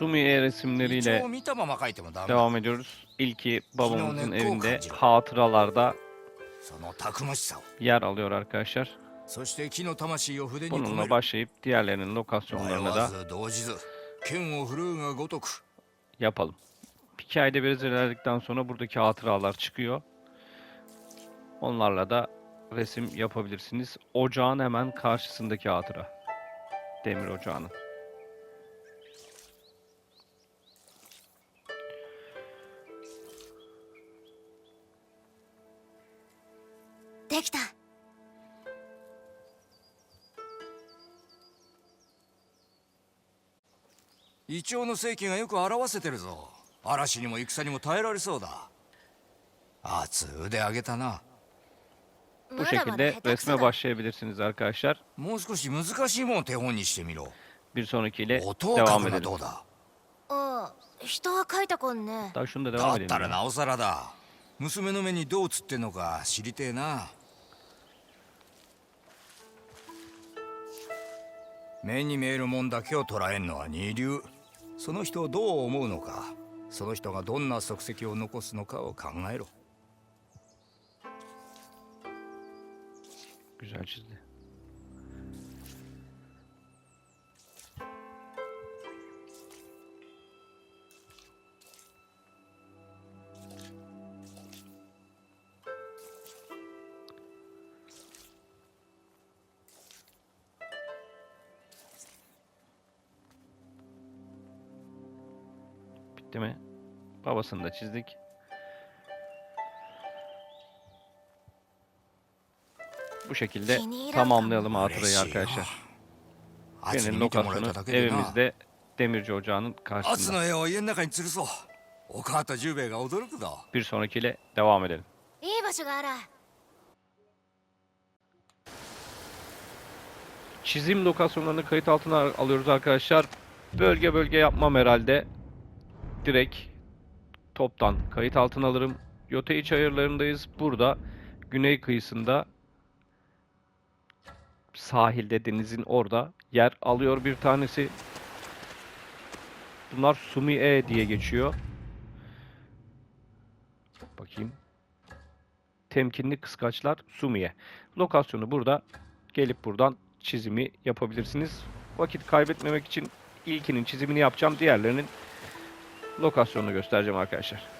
Sumiye resimleriyle devam ediyoruz. İlki babamızın evinde hatıralarda yer alıyor arkadaşlar. Bununla başlayıp diğerlerinin lokasyonlarına da yapalım. Hikayede biraz ilerledikten sonra buradaki hatıralar çıkıyor. Onlarla da resim yapabilirsiniz. Ocağın hemen karşısındaki hatıra. Demir ocağının. イチョウの精気がよく表せてるぞ嵐にも戦にも耐えられそうだ熱腕上げたな Bu şekilde resme başlayabilirsiniz arkadaşlar. Bir sonrakiyle devam edelim. Hatta şunu da devam edelim. Yani. 目に見えるもんだけを捉えんのは二流。その人をどう思うのかその人がどんな足跡を残すのかを考えろ Güzel çizdi. kafasını da çizdik. Bu şekilde tamamlayalım hatırayı arkadaşlar. Benim lokasını evimizde demirci ocağının karşısında. Bir sonrakiyle devam edelim. Çizim lokasyonlarını kayıt altına alıyoruz arkadaşlar. Bölge bölge yapmam herhalde. Direkt toptan kayıt altına alırım. Yotei çayırlarındayız. Burada güney kıyısında sahilde denizin orada yer alıyor bir tanesi. Bunlar Sumi-e diye geçiyor. Bakayım. Temkinli kıskaçlar Sumiye. Lokasyonu burada. Gelip buradan çizimi yapabilirsiniz. Vakit kaybetmemek için ilkinin çizimini yapacağım. Diğerlerinin lokasyonunu göstereceğim arkadaşlar.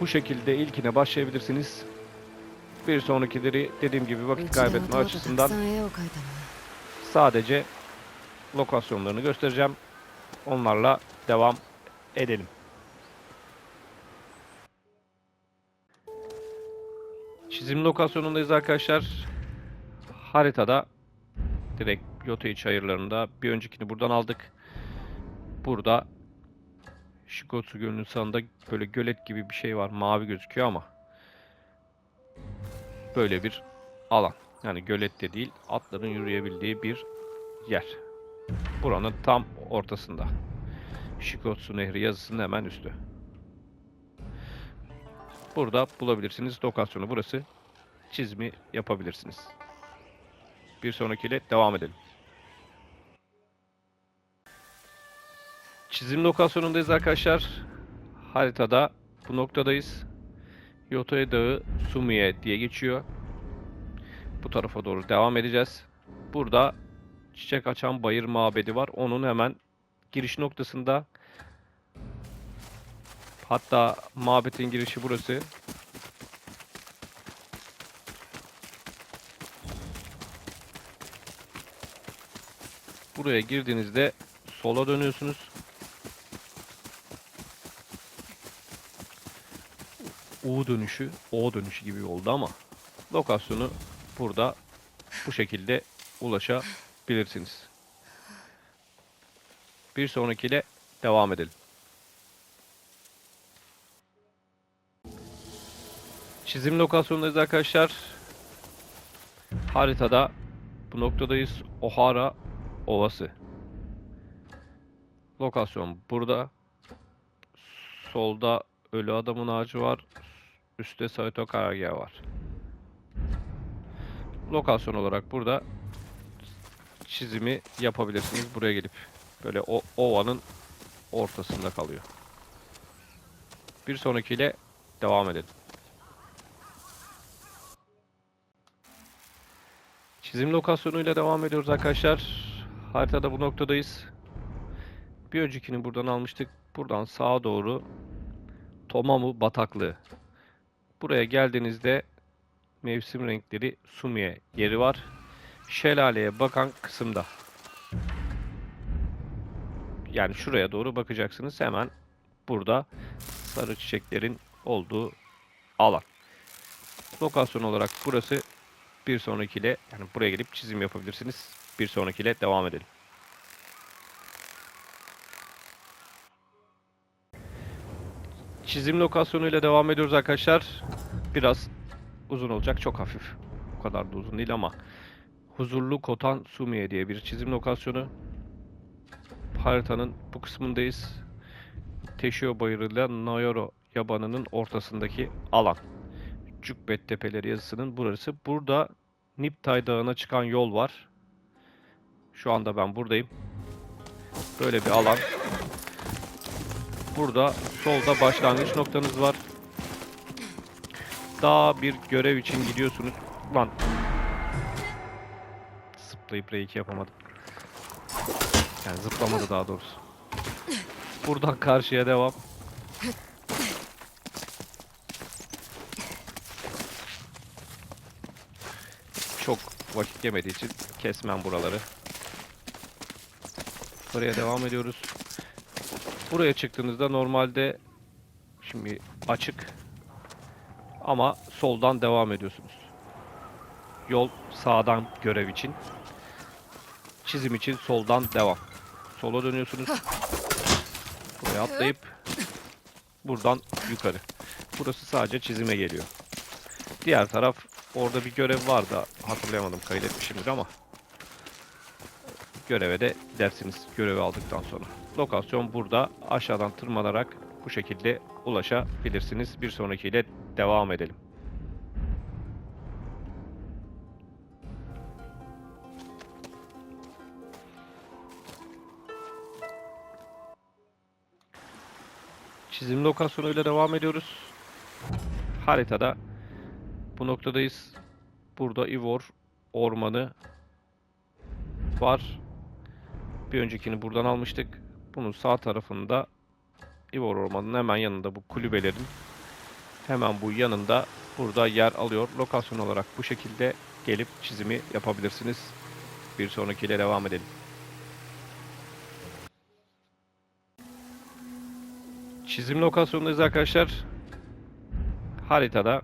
Bu şekilde ilkine başlayabilirsiniz. Bir sonrakileri dediğim gibi vakit kaybetme açısından sadece lokasyonlarını göstereceğim. Onlarla devam edelim. Çizim lokasyonundayız arkadaşlar. Haritada direkt Yotei çayırlarında bir öncekini buradan aldık. Burada Shikotsu Gölü'nün sağında böyle gölet gibi bir şey var. Mavi gözüküyor ama böyle bir alan. Yani gölet de değil, atların yürüyebildiği bir yer. Buranın tam ortasında. Shikotsu Nehri yazısının hemen üstü. Burada bulabilirsiniz lokasyonu burası. Çizimi yapabilirsiniz. Bir sonrakiyle devam edelim. Çizim lokasyonundayız arkadaşlar. Haritada bu noktadayız. Yotoe Dağı Sumiye diye geçiyor. Bu tarafa doğru devam edeceğiz. Burada çiçek açan bayır mabedi var. Onun hemen giriş noktasında. Hatta mabedin girişi burası. Buraya girdiğinizde sola dönüyorsunuz. U dönüşü, O dönüşü gibi oldu ama lokasyonu burada bu şekilde ulaşabilirsiniz. Bir sonrakiyle devam edelim. Çizim lokasyondayız arkadaşlar. Haritada bu noktadayız. Ohara Ovası. Lokasyon burada. Solda ölü adamın ağacı var. Üstte Saito karargahı var. Lokasyon olarak burada çizimi yapabilirsiniz. Buraya gelip böyle o ovanın ortasında kalıyor. Bir sonrakiyle devam edelim. Çizim lokasyonuyla devam ediyoruz arkadaşlar. Haritada bu noktadayız. Bir öncekini buradan almıştık. Buradan sağa doğru Tomamu bataklığı. Buraya geldiğinizde mevsim renkleri Sumiye yeri var. Şelaleye bakan kısımda. Yani şuraya doğru bakacaksınız. Hemen burada sarı çiçeklerin olduğu alan. Lokasyon olarak burası bir sonrakiyle yani buraya gelip çizim yapabilirsiniz. Bir sonrakiyle devam edelim. Çizim lokasyonuyla devam ediyoruz arkadaşlar. Biraz uzun olacak. Çok hafif. O kadar da uzun değil ama Huzurlu Kotan Sumiye diye bir çizim lokasyonu. Haritanın bu kısmındayız. Teşio Bayırı ile Nayoro yabanının ortasındaki alan. Cübbet Tepeleri yazısının burası. Burada Niptay Dağı'na çıkan yol var. Şu anda ben buradayım. Böyle bir alan. Burada solda başlangıç noktanız var. Daha bir görev için gidiyorsunuz. Lan. Zıplayıp R2 yapamadım. Yani zıplamadı daha doğrusu. Buradan karşıya devam. Çok vakit yemediği için kesmem buraları. Buraya devam ediyoruz. Buraya çıktığınızda normalde şimdi açık ama soldan devam ediyorsunuz. Yol sağdan görev için. Çizim için soldan devam. Sola dönüyorsunuz. Buraya atlayıp buradan yukarı. Burası sadece çizime geliyor. Diğer taraf orada bir görev vardı. Hatırlayamadım kaydetmişimdir ama göreve de gidersiniz görevi aldıktan sonra. Lokasyon burada. Aşağıdan tırmanarak bu şekilde ulaşabilirsiniz. Bir sonrakiyle devam edelim. Çizim lokasyonuyla devam ediyoruz. Haritada bu noktadayız. Burada Ivor ormanı var. Bir öncekini buradan almıştık. Bunun sağ tarafında İvor Ormanı'nın hemen yanında bu kulübelerin hemen bu yanında burada yer alıyor. Lokasyon olarak bu şekilde gelip çizimi yapabilirsiniz. Bir sonrakiyle devam edelim. Çizim lokasyonundayız arkadaşlar. Haritada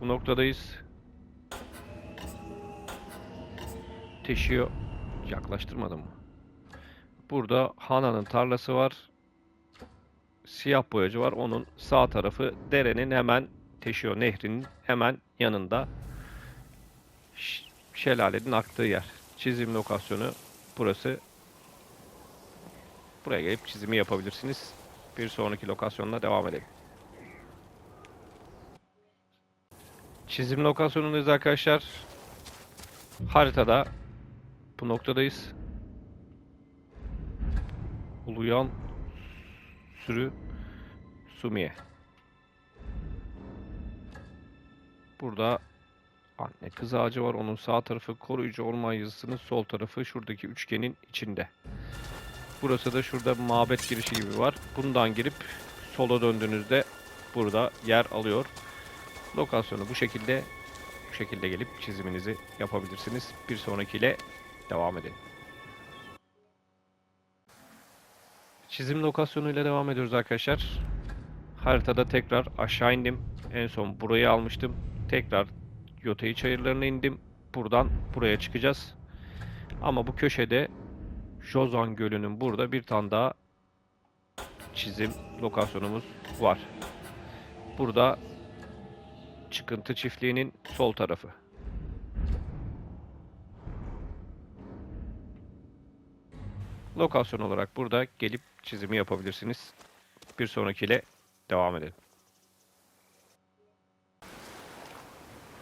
bu noktadayız. Teşiyor. Yaklaştırmadım mı? Burada Hana'nın tarlası var. Siyah boyacı var. Onun sağ tarafı derenin hemen Teşio Nehri'nin hemen yanında. Şelalenin aktığı yer. Çizim lokasyonu burası. Buraya gelip çizimi yapabilirsiniz. Bir sonraki lokasyonla devam edelim. Çizim lokasyonundayız arkadaşlar. Haritada bu noktadayız. Uluyan sürü Sumiye. Burada anne kız ağacı var. Onun sağ tarafı koruyucu orman yazısının sol tarafı şuradaki üçgenin içinde. Burası da şurada mabet girişi gibi var. Bundan girip sola döndüğünüzde burada yer alıyor. Lokasyonu bu şekilde bu şekilde gelip çiziminizi yapabilirsiniz. Bir sonrakiyle devam edelim. Çizim lokasyonuyla devam ediyoruz arkadaşlar. Haritada tekrar aşağı indim. En son burayı almıştım. Tekrar Yotei çayırlarına indim. Buradan buraya çıkacağız. Ama bu köşede Jozan Gölü'nün burada bir tane daha çizim lokasyonumuz var. Burada çıkıntı çiftliğinin sol tarafı. Lokasyon olarak burada gelip çizimi yapabilirsiniz. Bir sonrakiyle devam edelim.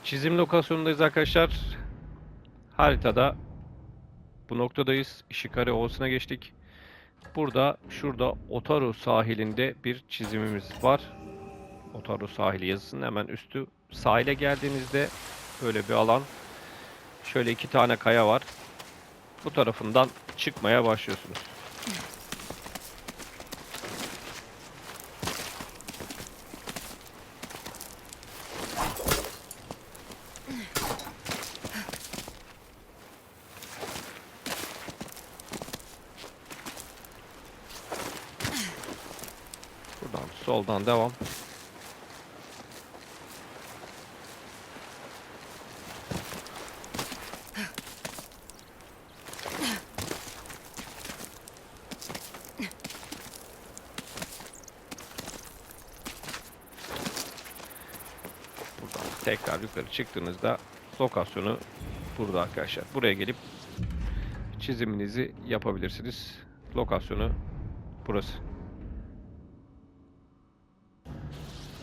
Çizim lokasyonundayız arkadaşlar. Haritada bu noktadayız. Ishikari Ovası'na geçtik. Burada şurada Otaru sahilinde bir çizimimiz var. Otaru sahili yazısının hemen üstü. Sahile geldiğinizde böyle bir alan. Şöyle iki tane kaya var. Bu tarafından çıkmaya başlıyorsunuz. Buradan soldan devam. Buradan tekrar yukarı çıktığınızda lokasyonu burada arkadaşlar. Buraya gelip çiziminizi yapabilirsiniz. Lokasyonu burası.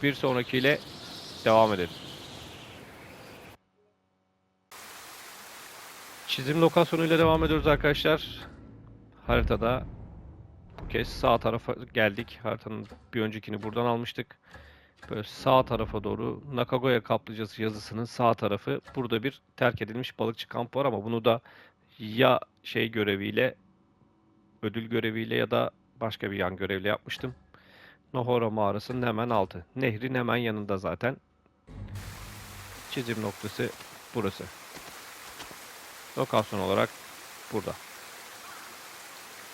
Bir sonrakiyle devam edelim. Çizim lokasyonuyla devam ediyoruz arkadaşlar. Haritada bu kez sağ tarafa geldik. Haritanın bir öncekini buradan almıştık. Böyle sağ tarafa doğru Nakagoya kaplıcası yazısının sağ tarafı. Burada bir terk edilmiş balıkçı kampı var ama bunu da ya şey göreviyle ödül göreviyle ya da başka bir yan görevle yapmıştım. Nohora mağarasının hemen altı. Nehrin hemen yanında zaten. Çizim noktası burası. Lokasyon olarak burada.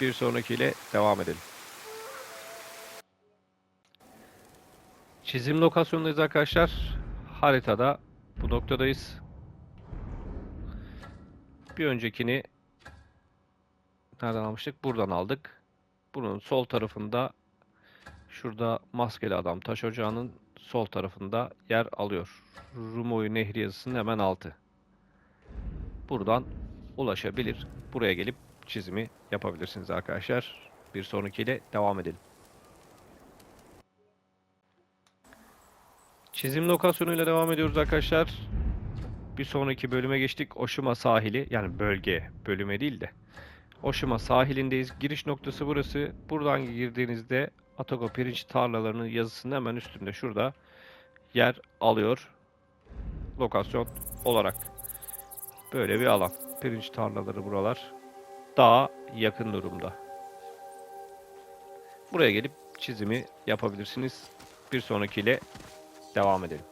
Bir sonrakiyle devam edelim. Çizim lokasyonundayız arkadaşlar. Haritada bu noktadayız. Bir öncekini nereden almıştık? Buradan aldık. Bunun sol tarafında şurada maskeli adam taş ocağının sol tarafında yer alıyor. Rumoyu Nehri yazısının hemen altı. Buradan ulaşabilir. Buraya gelip çizimi yapabilirsiniz arkadaşlar. Bir sonrakiyle devam edelim. Çizim lokasyonuyla devam ediyoruz arkadaşlar. Bir sonraki bölüme geçtik. Oshima sahili yani bölge bölüme değil de. Oshima sahilindeyiz. Giriş noktası burası. Buradan girdiğinizde Atago pirinç tarlalarının yazısının hemen üstünde şurada yer alıyor. Lokasyon olarak. Böyle bir alan. Pirinç tarlaları buralar. Daha yakın durumda. Buraya gelip çizimi yapabilirsiniz. Bir sonrakiyle devam edelim.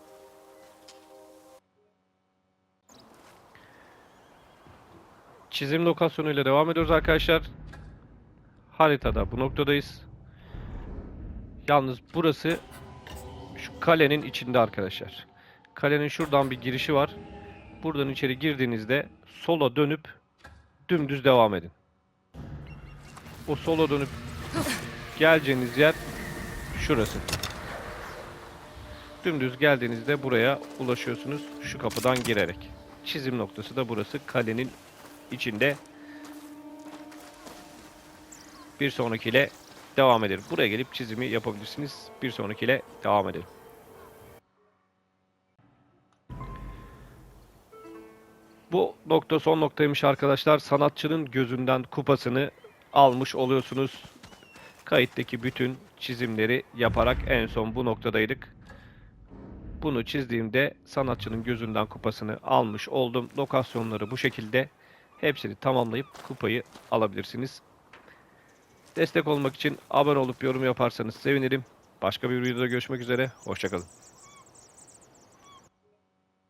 Çizim lokasyonuyla devam ediyoruz arkadaşlar. Haritada bu noktadayız. Yalnız burası şu kalenin içinde arkadaşlar. Kalenin şuradan bir girişi var. Buradan içeri girdiğinizde sola dönüp dümdüz devam edin. O sola dönüp geleceğiniz yer şurası. Dümdüz geldiğinizde buraya ulaşıyorsunuz şu kapıdan girerek. Çizim noktası da burası kalenin içinde. Bir sonrakiyle devam edelim. Buraya gelip çizimi yapabilirsiniz. Bir sonrakiyle devam edelim. Bu nokta son noktaymış arkadaşlar. Sanatçının gözünden kupasını almış oluyorsunuz. Kayıttaki bütün çizimleri yaparak en son bu noktadaydık. Bunu çizdiğimde sanatçının gözünden kupasını almış oldum. Lokasyonları bu şekilde. Hepsini tamamlayıp kupayı alabilirsiniz. Destek olmak için abone olup yorum yaparsanız sevinirim. Başka bir videoda görüşmek üzere. Hoşçakalın.